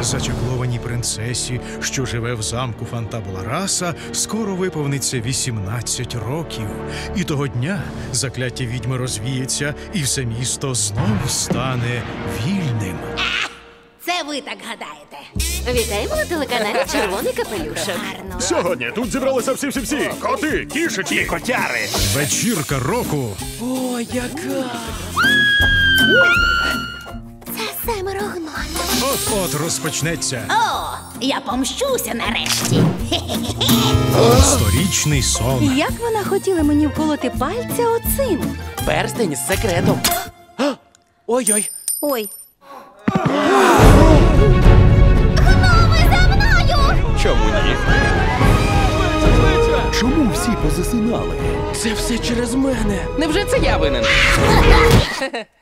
Зачаклованій принцесі, що живе в замку Фантабулараса, скоро виповниться 18 років. І того дня закляття відьми розвіється, і все місто знов стане вільним. Це ви так гадаєте. Вітаємо на телеканалі Червоний капелюшок. Гарно. Сьогодні тут зібралися всі-всі-всі. Коти, кішечки, котяри. Вечірка року О, яка! Це семеро гномів. от-от розпочнеться. О, я помщуся нарешті. Сторічний сон. Як вона хотіла мені вколоти пальця оцим? Перстень з секретом. Ой-ой. Ой, Позасинали? Це все через мене. Невже це я винен?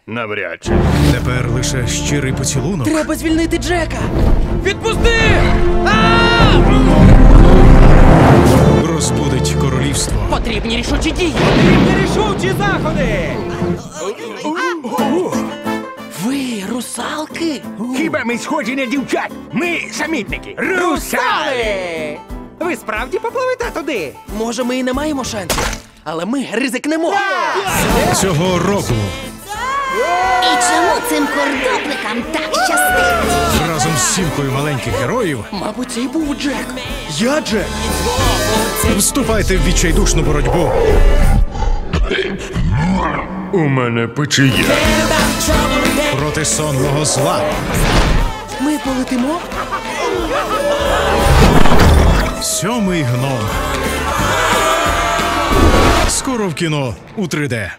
Навряд чи. Тепер лише щирий поцілунок. Треба звільнити Джека. Відпусти! розбудить королівство. Потрібні рішучі дії. Рішучі заходи! Ви русалки? Хіба ми схожі на дівчат? Ми самітники. Русали! Ви справді попливете туди? Може, ми і не маємо шансів, але ми ризикнемо. Цього року І чому цим кордопликам так щастить? разом з сімкою маленьких героїв Мабуть, це й був Джек. я Джек. Вступайте в відчайдушну боротьбу. У мене печія. проти сонного зла. Ми полетимо? Сьомий гном. Скоро в кіно у 3D.